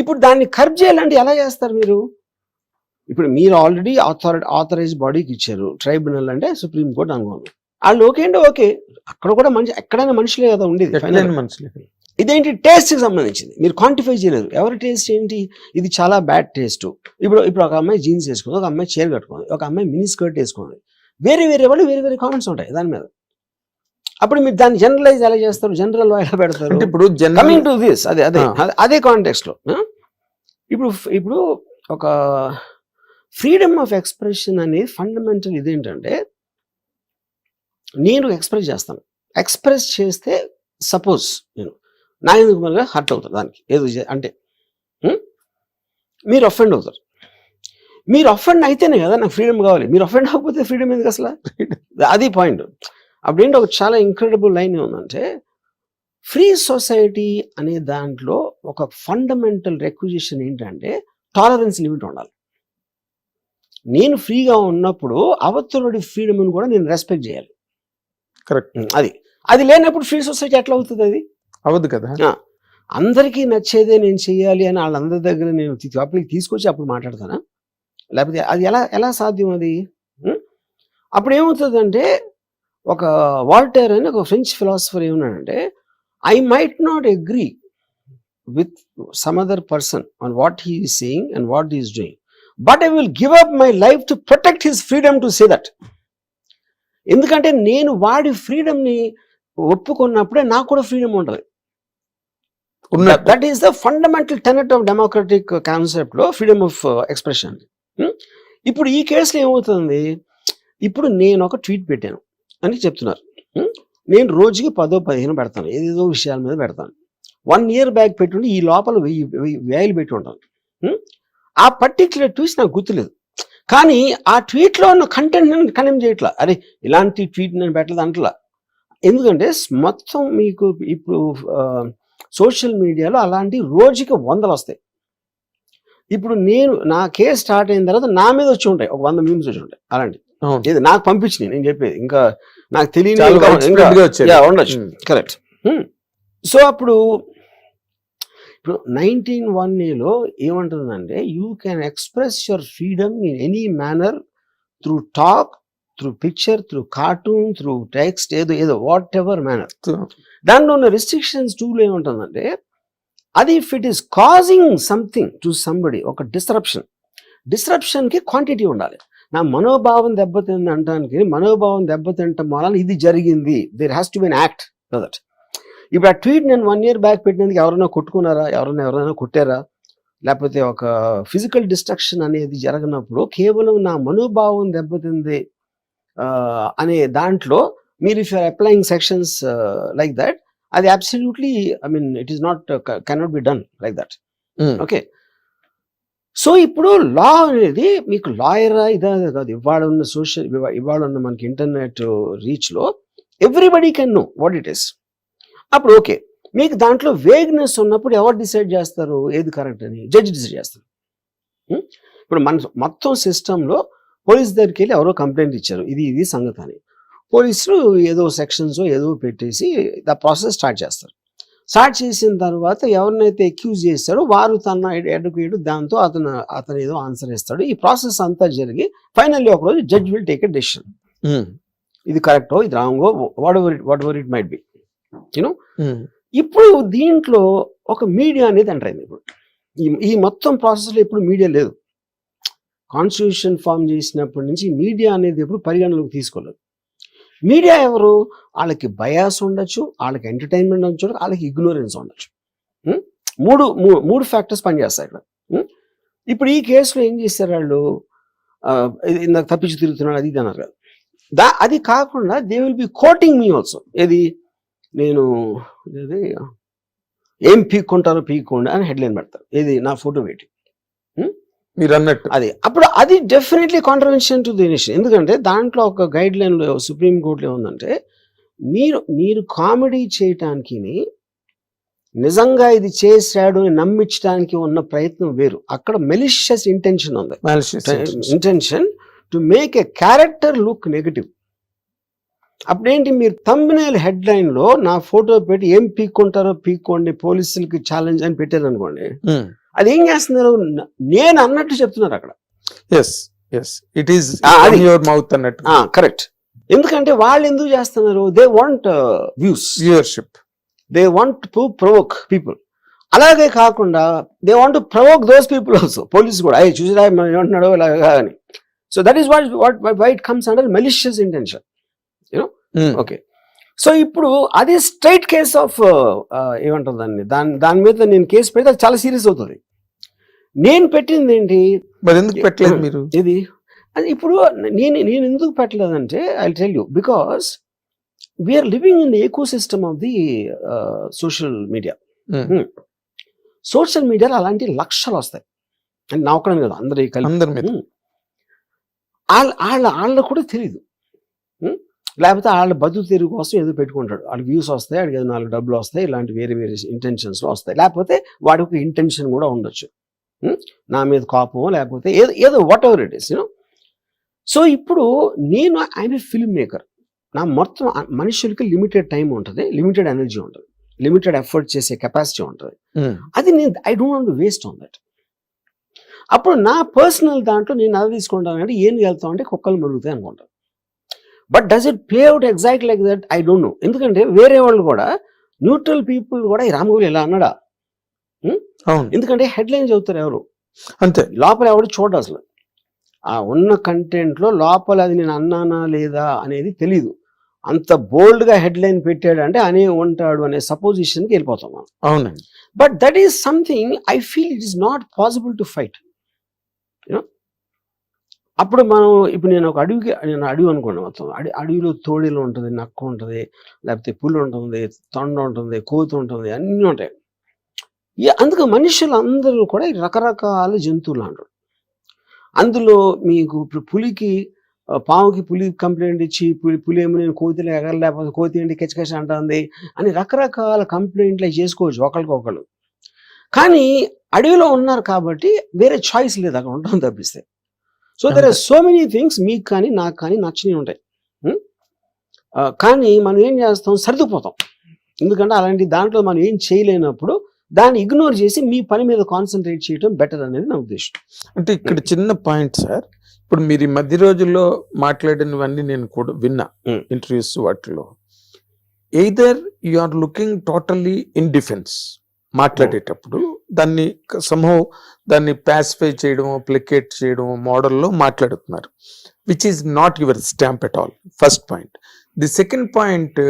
ఇప్పుడు దాన్ని కర్బ్ చేయాలంటే ఎలా చేస్తారు మీరు? ఇప్పుడు మీరు ఆల్రెడీ ఆథారి ఆథరైజ్ బాడీకి ఇచ్చారు. ట్రైబ్యునల్ అంటే సుప్రీం కోర్ట్ అనుకోను వాళ్ళు ఓకే అంటే ఓకే. అక్కడ కూడా మంచి ఎక్కడైనా మనుషులే కదా ఉండేది. మనుషులే ఇదేంటి టేస్ట్కి సంబంధించింది? మీరు క్వాంటిఫై చేయలేదు. ఎవరి టేస్ట్ ఏంటి? ఇది చాలా బ్యాడ్ టేస్ట్. ఇప్పుడు ఇప్పుడు ఒక అమ్మాయి జీన్స్ వేసుకుంది ఒక అమ్మాయి చీర కట్టుకుంది ఒక అమ్మాయి మినీ స్కర్ట్ వేసుకుంది. వేరే వేరే వాళ్ళు వేరే వేరే కామెంట్స్ ఉంటాయి దాని మీద. అప్పుడు మీరు దాన్ని జనరలైజ్ ఎలా చేస్తారు? జనరల్ ఎలా పెడతారు? అంటే ఇప్పుడు కమింగ్ టు దిస్ అదే అదే. అదే- అదే కాంటెక్స్ట్లో. ఆ? ఇప్పుడు ఇప్పుడు ఒక ఫ్రీడమ్ ఆఫ్ ఎక్స్ప్రెషన్ అనేది ఫండమెంటల్ ఇదేంటంటే నేను ఎక్స్ప్రెస్ చేస్తాను. ఎక్స్ప్రెస్ చేస్తే సపోజ్ నేను నా ఎందుకు మళ్ళీ హర్ట్ అవుతారు దానికి? ఏదో అంటే? మీరు అఫెండ్ అవుతారు. మీరు అఫెండ్ అయితేనే కదా నాకు ఫ్రీడమ్ కావాలి. మీరు అఫెండ్ అవ్వకపోతే ఫ్రీడమ్ ఎందుకు అసలు? అది పాయింట్ అప్పుడేంటి ఒక చాలా ఇంక్రెడిబుల్ లైన్ ఏముందంటే ఫ్రీ సొసైటీ అనే దాంట్లో ఒక ఫండమెంటల్ రెక్విజిషన్ ఏంటంటే టాలరెన్స్ లిమిట్ ఉండాలి. నేను ఫ్రీగా ఉన్నప్పుడు అవతలుడి ఫ్రీడమ్ని కూడా నేను రెస్పెక్ట్ చేయాలి. కరెక్ట్ అది. అది లేనప్పుడు ఫ్రీ సొసైటీ ఎట్లా అవుతుంది అది? అవద్దు కదా. అందరికీ నచ్చేదే నేను చేయాలి అని వాళ్ళందరి దగ్గర నేను టాపిక్ తీసుకొచ్చి అప్పుడు మాట్లాడతానా? లేకపోతే అది ఎలా ఎలా సాధ్యం అది? అప్పుడు ఏమవుతుందంటే ఒక వాల్టర్ అని ఒక ఫ్రెంచ్ ఫిలాసఫర్ ఏమన్నాడంటే I might not agree with some other person on what he is saying and what is doing but I will give up my life to protect his freedom to say that ఎందుకంటే నేను వాడి ఫ్రీడమ్ని ఒప్పుకున్నప్పుడే నాకు కూడా freedom ఉంటుంది. That is the fundamental tenet of democratic కాన్సెప్ట్లో freedom of expression ఇప్పుడు ఈ కేసులో ఏమవుతుంది? ఇప్పుడు నేను ఒక ట్వీట్ పెట్టాను. అని చెప్తున్నారు. నేను రోజుకి పదో పదిహేను పెడతాను. ఏదేదో విషయాల మీద పెడతాను. వన్ ఇయర్ బ్యాక్ పెట్టుండి ఈ లోపల వెయ్యి వెయ్యి వేలు పెట్టి ఉంటాను. ఆ పర్టిక్యులర్ ట్వీట్స్ నాకు గుర్తులేదు. కానీ ఆ ట్వీట్లో ఉన్న కంటెంట్ నేను కనెక్ట్ చేయట్లా. అరే ఇలాంటి ట్వీట్ నేను పెట్టలేదు అంటలా. ఎందుకంటే మొత్తం మీకు ఇప్పుడు సోషల్ మీడియాలో అలాంటి రోజుకి వందలు వస్తాయి. ఇప్పుడు నేను నా కేసు స్టార్ట్ అయిన తర్వాత నా మీద వచ్చి ఉంటాయి. ఒక వంద మీమ్స్ వచ్చి ఉంటాయి. అలాంటి ఇది నాకు పంపించినాయి నేను చెప్పేది. ఇంకా నాకు తెలియని ఉండొచ్చు. కరెక్ట్ సో అప్పుడు ఇప్పుడు నైన్టీన్ వన్ ఏలో ఏమంటుందంటే you can express your freedom in any manner through talk through picture through cartoon through text ఏదో ఏదో వాట్ ఎవర్ మేనర్ దాంట్లో ఉన్న రిస్ట్రిక్షన్స్ టూలో ఏముంటుందంటే అది if it is causing something to somebody ఒక డిస్రప్షన్ డిస్రప్షన్కి క్వాంటిటీ ఉండాలి. నా మనోభావం దెబ్బతింది అంటానికి మనోభావం దెబ్బతింటం వలన ఇది జరిగింది. There has to be an act that ఇప్పుడు ఆ ట్వీట్ నేను వన్ ఇయర్ బ్యాక్ పెట్టినందుకు ఎవరైనా కొట్టుకున్నారా? ఎవరైనా ఎవరైనా కొట్టారా? లేకపోతే ఒక ఫిజికల్ డిస్ట్రక్షన్ అనేది జరగనప్పుడు కేవలం నా మనోభావం దెబ్బతింది అనే దాంట్లో మీరు if you are applying sections like that అది absolutely I mean it is not cannot be done like that. Okay so ఇప్పుడు లా అనేది మీకు లాయరా ఇదా కాదు. ఇవాళ ఉన్న సోషల్ ఇవాళ ఉన్న మనకి internet రీచ్లో everybody can know what it is. అప్పుడు ఓకే మీకు దాంట్లో వేగ్నెస్ ఉన్నప్పుడు ఎవరు డిసైడ్ చేస్తారు? ఏది కరెక్ట్ అని? జడ్జి డిసైడ్ చేస్తారు. ఇప్పుడు మన మొత్తం సిస్టంలో పోలీస్ దగ్గరికి వెళ్ళి ఎవరో కంప్లైంట్ ఇచ్చారు. ఇది ఇది సంగతి అని. పోలీసులు ఏదో సెక్షన్స్ ఏదో పెట్టేసి ద ప్రాసెస్ స్టార్ట్ చేస్తారు. స్టార్ట్ చేసిన తర్వాత ఎవరినైతే అక్యూజ్ చేస్తాడో వారు తన అడ్వకేట్ దాంతో అతను అతను ఏదో ఆన్సర్ ఇస్తాడు. ఈ ప్రాసెస్ అంతా జరిగి ఫైనల్లీ ఒకరోజు judge will take a decision. ఇది కరెక్టో ఇది రాంగో whatever it whatever it might be you know. ఇప్పుడు దీంట్లో ఒక మీడియా అనేది ఎంటర్ అయింది ఇప్పుడు. ఈ ఈ మొత్తం ప్రాసెస్లో ఇప్పుడు మీడియా లేదు. కాన్స్టిట్యూషన్ ఫామ్ చేసినప్పటి నుంచి మీడియా అనేది ఎప్పుడు పరిగణలోకి తీసుకోలేదు. మీడియా ఎవరు? వాళ్ళకి బయాస్ ఉండొచ్చు వాళ్ళకి ఎంటర్టైన్మెంట్ ఉండొచ్చు వాళ్ళకి ఇగ్నోరెన్స్ ఉండొచ్చు. మూడు మూడు ఫ్యాక్టర్స్ పనిచేస్తాయి ఇక్కడ. ఇప్పుడు ఈ కేసులో ఏం చేశారు వాళ్ళు? ఆ, ఇందాక తప్పించి తిరుగుతున్నాడు అది ఇది అన్నారు కదా. దా అది కాకుండా they will be quoting me also ఏది? నేను ఏది? ఏం పీక్కుంటారో పీక్కోండి అని హెడ్లైన్ పెడతారు. ఏది? నా ఫోటో పెట్టి. మీరు అన్నట్టు అది. అప్పుడు అది definitely contravention to the nation ఎందుకంటే దాంట్లో ఒక గైడ్ లైన్లో సుప్రీం కోర్టులో ఏముందంటే మీరు మీరు కామెడీ చేయటానికి నిజంగా ఇది చేశాడు అని నమ్మించడానికి ఉన్న ప్రయత్నం వేరు. అక్కడ మెలిషియస్ ఇంటెన్షన్ ఉంది. Intention to make a character look negative అప్పుడేంటి మీరు తమ్మినేల్ హెడ్ లైన్లో నా ఫోటో పెట్టి ఏం పీక్కుంటారో పీక్కోండి పోలీసులకి ఛాలెంజ్ అని పెట్టారు అనుకోండి అది ఏం చేస్తున్నారు నేను అన్నట్టు చెప్తున్నారు అక్కడ. Yes yes it is. Your mouth అన్నట్టు. కరెక్ట్ ఎందుకంటే వాళ్ళు ఎందుకు చేస్తున్నారు? They want views viewership they want to provoke people అలాగే కాకుండా they want to provoke those people also police కూడా. అయ్యి చూసిరా ఏమంటున్నాడో ఇలాగా అని. So that is what what why it comes under malicious intention okay so ఇప్పుడు అది స్ట్రైట్ కేస్ ఆఫ్ ఏమంటారు దాన్ని దాని దాని మీద నేను కేసు పెడితే అది చాలా సీరియస్ అవుతుంది. నేను పెట్టింది ఏంటి? మరి ఎందుకు పెట్టలేదు మీరు? ఇది. అది ఇప్పుడు నేను నేను ఎందుకు పెట్టలేదంటే I tell you because we are living in the ecosystem of the social media Hmm. Social మీడియాలో అలాంటి లక్షలు వస్తాయి. అంటే నా ఒక్కడని కదా అందరి కలిపి. అందరి మీద. Hmm. వాళ్ళ వాళ్ళ వాళ్ళకు కూడా తెలియదు Hmm? లేకపోతే వాళ్ళ బతుకు తెరుగు కోసం ఏదో పెట్టుకుంటాడు. వాళ్ళకి వ్యూస్ వస్తాయి వాడికి ఏదో నాలుగు డబ్బులు వస్తాయి ఇలాంటి వేరే వేరే ఇంటెన్షన్స్ వస్తాయి. లేకపోతే వాడికి ఒక ఇంటెన్షన్ కూడా ఉండొచ్చు? నా మీద కోపం లేకపోతే ఏదో ఏదో whatever it is you know so ఇప్పుడు నేను ఐఎమ్ ఏ ఫిల్మ్ మేకర్ నా మొత్తం మనుషులకి లిమిటెడ్ టైం ఉంటుంది లిమిటెడ్ ఎనర్జీ ఉంటుంది లిమిటెడ్ ఎఫర్ట్ చేసే కెపాసిటీ ఉంటుంది. అది నేను I don't want waste on that అప్పుడు నా పర్సనల్ దాంట్లో నేను అది తీసుకుంటాను అంటే ఏం వెళ్తాం అంటే కుక్కలు మరుగుతాయి అనుకుంటాను but does it play out exact like that I don't know ఎందుకంటే వేరే వాళ్ళు కూడా న్యూట్రల్ పీపుల్ కూడా ఈ రామగోలు ఎలా అన్నాడా? అవును. ఎందుకంటే హెడ్ లైన్ చదువుతారు ఎవరు? అంతే. లోపల ఎవడు చూడడు అసలు. ఆ ఉన్న కంటెంట్లో లోపల అది నేను అన్నానా లేదా అనేది తెలీదు. అంత బోల్డ్గా హెడ్ లైన్ పెట్టాడు అంటే అనే ఉంటాడు అనే supposition కి వెళ్ళిపోతాం మనం. అవునండి. But that is something I feel it is not possible to fight అప్పుడు మనం ఇప్పుడు నేను ఒక అడవికి నేను అడవి అనుకోండి మొత్తం అడి అడవిలో తోడేలు ఉంటుంది నక్క ఉంటుంది లేకపోతే పులి ఉంటుంది తొండ ఉంటుంది కోతి ఉంటుంది అన్నీ ఉంటాయి. ఇక అందుకు మనుషులు అందరూ కూడా రకరకాల జంతువులు అంటారు. అందులో మీకు ఇప్పుడు పులికి పాముకి పులి కంప్లైంట్ ఇచ్చి పులి పులి ఏమో నేను కోతిలో ఎగరలేకపోతే కోతి ఏంటి కెచ్చకెచ్చ అంటుంది అని రకరకాల కంప్లైంట్లు చేసుకోవచ్చు ఒకరికొకరు కానీ అడవిలో ఉన్నారు కాబట్టి వేరే చాయిస్ లేదు అక్కడ ఉండడం తప్పిస్తే. So there are so many things మీకు కానీ నాకు కానీ నచ్చినవి ఉంటాయి కానీ మనం ఏం చేస్తాం సర్దుకుపోతాం ఎందుకంటే అలాంటి దాంట్లో మనం ఏం చేయలేనప్పుడు దాన్ని ఇగ్నోర్ చేసి మీ పని మీద కాన్సన్ట్రేట్ చేయడం బెటర్ అనేది నా ఉద్దేశం అంటే ఇక్కడ చిన్న పాయింట్ సార్ ఇప్పుడు మీరు ఈ మధ్య రోజుల్లో మాట్లాడినవన్నీ నేను కూడా విన్నా Mm. ఇంటర్వ్యూస్ వాటిలో either you are looking totally in defence మాట్లాడేటప్పుడు దాన్ని సంహవ్ దాన్ని పాసిఫై చేయడం ప్లికేట్ చేయడం మోడల్లో మాట్లాడుతున్నారు. Which is not your stamp at all first point the second point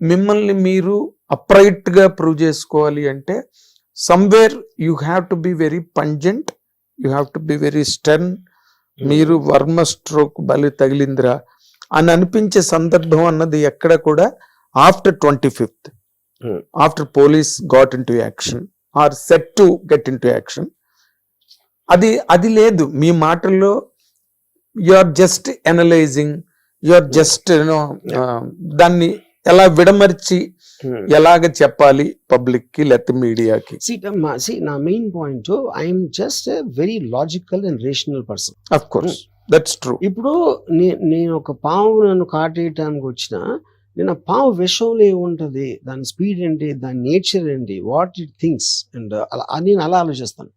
మిమ్మల్ని మీరు అప్రైట్గా ప్రూవ్ చేసుకోవాలి అంటే somewhere you have to be very pungent you have to be very stern మీరు వర్మ స్ట్రోక్ బలి తగిలిందిరా అని అనిపించే సందర్భం అన్నది ఎక్కడ కూడా after twenty fifth. After police got into action or set to get into action. అది అది లేదు. మీ మాటల్లో you are just analysing you are just you know దాన్ని ఎలా విడమర్చి Hmm. ఎలాగ చెప్పాలి పబ్లిక్కి లేకపోతే మీడియాకి? See, నా main point I'm just very logical and rational person of course that's true ఇప్పుడు నేను ఒక పాము నన్ను కాటేయటానికి వచ్చిన నేను ఆ పాము విషంలో ఏముంటది? దాని స్పీడ్ ఏంటి? దాని నేచర్ ఏంటి? వాట్ ఇట్ థింగ్స్ అండ్ అలా నేను అలా ఆలోచిస్తాను.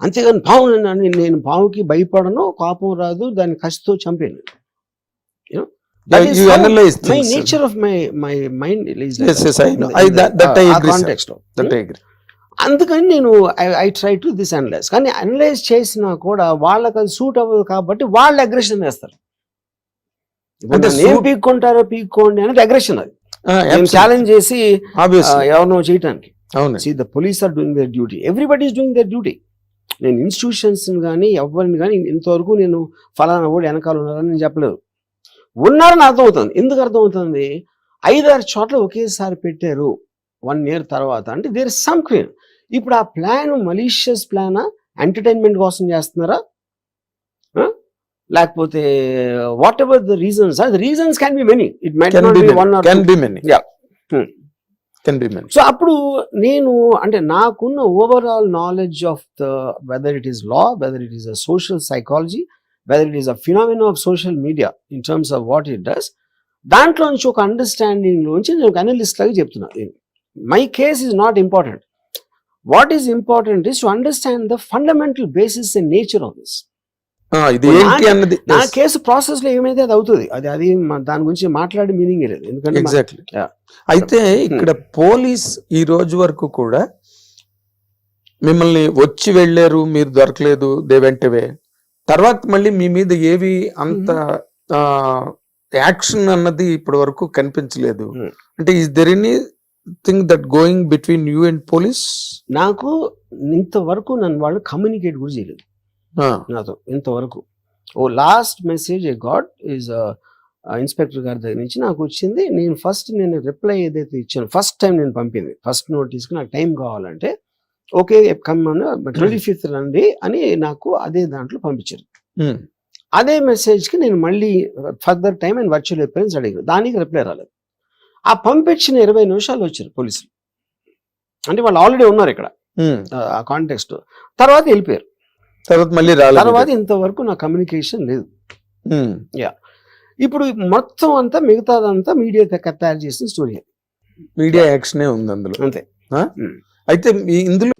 అంతేగాని పాము నేను నేను పాముకి భయపడను కోపం రాదు దాన్ని కసితో చంపాను. My nature of my my mind. Context అందుకని నేను I try to this analyse కానీ అనలైజ్ చేసినా కూడా వాళ్ళకి అది సూట్ అవ్వదు కాబట్టి వాళ్ళు అగ్రెషన్ వేస్తారు. అంటే suit- పీక్కుంటారో పీక్కోండి అనేది అగ్రెషన్ అది. నేను ఛాలెంజ్ చేసి ఎవరినో చేయటానికి. అవును. See the police are doing their duty everybody is doing their duty నేను ఇన్స్టిట్యూషన్స్ కానీ ఎవరిని కానీ ఇంతవరకు నేను ఫలానా కూడా వెనకాల ఉన్నారని నేను చెప్పలేదు. ఉన్నారని అర్థమవుతుంది. ఎందుకు అర్థమవుతుంది? ఐదారు చోట్ల ఒకేసారి పెట్టారు వన్ ఇయర్ తర్వాత. అంటే దేర్ ఇస్ సమ్ క్లీన్ ఇప్పుడు ఆ ప్లాన్ మలీషియస్ ప్లానా ఎంటర్టైన్మెంట్ కోసం చేస్తున్నారా? లేకపోతే whatever the reasons the reasons can be many it might one or can be many. Hmm. Can be many so అప్పుడు నేను అంటే నాకున్న overall knowledge of the whether it is law whether it is a social psychology whether it is a phenomena of social media in terms of what it does దాంట్లో నుంచి ఒక understanding లోంచి నేను ఒక అనలిస్ట్ లాగా చెప్తున్నా. My case is not important what is important is to understand the fundamental basis and nature of this ఇది నా- ఏంటి అన్నది? నా కేసు ప్రాసెస్లో ఏమైతే అది అవుతుంది అది అది దాని గురించి మాట్లాడే మీనింగ్ లేదు. ఎందుకంటే ఎగ్జాక్ట్లీ. అయితే ఇక్కడ పోలీస్ ఈ రోజు వరకు కూడా మిమ్మల్ని వచ్చి వెళ్ళారు మీరు దొరకలేదు దే వెంటవే తర్వాత మళ్ళీ మీ మీద ఏవి అంత యాక్షన్ అన్నది ఇప్పటి వరకు కనిపించలేదు. Hmm. అంటే is there anything that going between you and police నాకు ఇంతవరకు నన్ను వాళ్ళు కమ్యూనికేట్ కూడా చేయలేదు. నాతో ఇంతవరకు. ఓ లాస్ట్ మెసేజ్ ఏ గాడ్ ఈజ్ ఇన్స్పెక్టర్ గారి దగ్గర నుంచి నాకు వచ్చింది. నేను ఫస్ట్ నేను రిప్లై ఏదైతే ఇచ్చాను ఫస్ట్ టైం నేను పంపింది. ఫస్ట్ నోటీస్కి నాకు టైం కావాలంటే ఓకే కమ్మను ట్వంటీ ఫిఫ్త్ రండి అని నాకు అదే దాంట్లో పంపించారు. అదే మెసేజ్కి నేను మళ్ళీ further time and virtual appearance అడిగాను. దానికి రిప్లై రాలేదు. ఆ పంపించిన ఇరవై నిమిషాలు వచ్చారు పోలీసులు. అంటే వాళ్ళు ఆల్రెడీ ఉన్నారు ఇక్కడ. ఆ కాంటెక్స్ట్ తర్వాత వెళ్ళిపోయారు. తర్వాత మళ్ళీ రాలేదు. తర్వాత ఇంతవరకు నా కమ్యూనికేషన్ లేదు. Hmm. ఇప్పుడు మొత్తం అంతా మిగతాదంతా మీడియా తయారు చేసిన స్టోరీ మీడియా యాక్షనే ఉంది అందులో. అంతే. అయితే ఇందులో